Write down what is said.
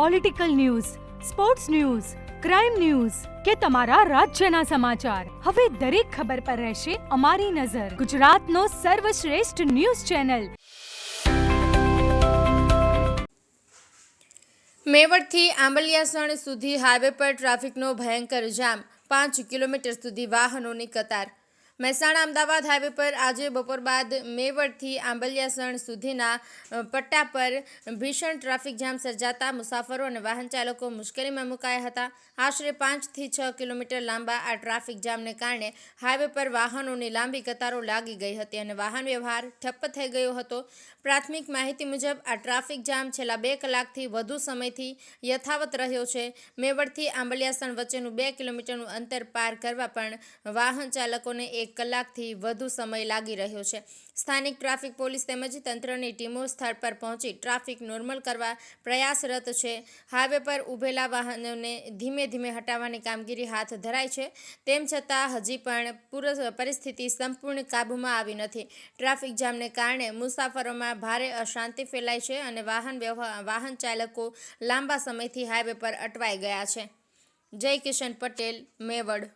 political news sports news crime news કે તમારા રાજ્યના સમાચાર હવે દરેક ખબર પર રહેશે અમારી નજર ગુજરાતનો સર્વશ્રેષ્ઠ ન્યૂઝ ચેનલ મેવડથી આંબલિયાસણ સુધી હાઈવે પર ટ્રાફિકનો ભયંકર જામ પાંચ કિલોમીટર સુધી વાહનોની કતાર મહેસાણા અમદાવાદ હાઈવે પર આજે બપોર બાદ મેવડથી આંબલિયાસણ સુધીના પટ્ટા પર ભીષણ ટ્રાફિક જામ સર્જાતા મુસાફરો અને વાહન ચાલકો મુશ્કેલીમાં મુકાયા હતા. આશરે પાંચથી છ કિલોમીટર લાંબા આ ટ્રાફિક જામને કારણે હાઈવે પર વાહનોની લાંબી કતારો લાગી ગઈ હતી અને વાહન વ્યવહાર ઠપ્પ થઈ ગયો હતો. પ્રાથમિક માહિતી મુજબ, આ ટ્રાફિક જામ છેલ્લા બે કલાકથી વધુ સમયથી યથાવત રહ્યો છે. મેવડથી આંબલિયાસણ વચ્ચેનું બે કિલોમીટરનું અંતર પાર કરવા પણ વાહન ચાલકોને એક કલાકથી વધુ સમય લાગી રહ્યો છે. સ્થાનિક ટ્રાફિક પોલીસ તેમજ તંત્રની ટીમો સ્થળ પર પહોંચી ટ્રાફિક નોર્મલ કરવા પ્રયાસરત છે. હાઈવે પર ઊભેલા વાહનોને ધીમે ધીમે હટાવવાની કામગીરી હાથ ધરાઈ છે. તેમ છતાં હજી પણ પૂર, પરિસ્થિતિ સંપૂર્ણ કાબૂમાં આવી નથી. ટ્રાફિક જામને કારણે મુસાફરોમાં ભારે અશાંતિ ફેલાઈ છે અને વાહન વાહન ચાલકો લાંબા સમયથી હાઈવે પર અટવાઈ ગયા છે. જય કિશન પટેલ, મેવડ.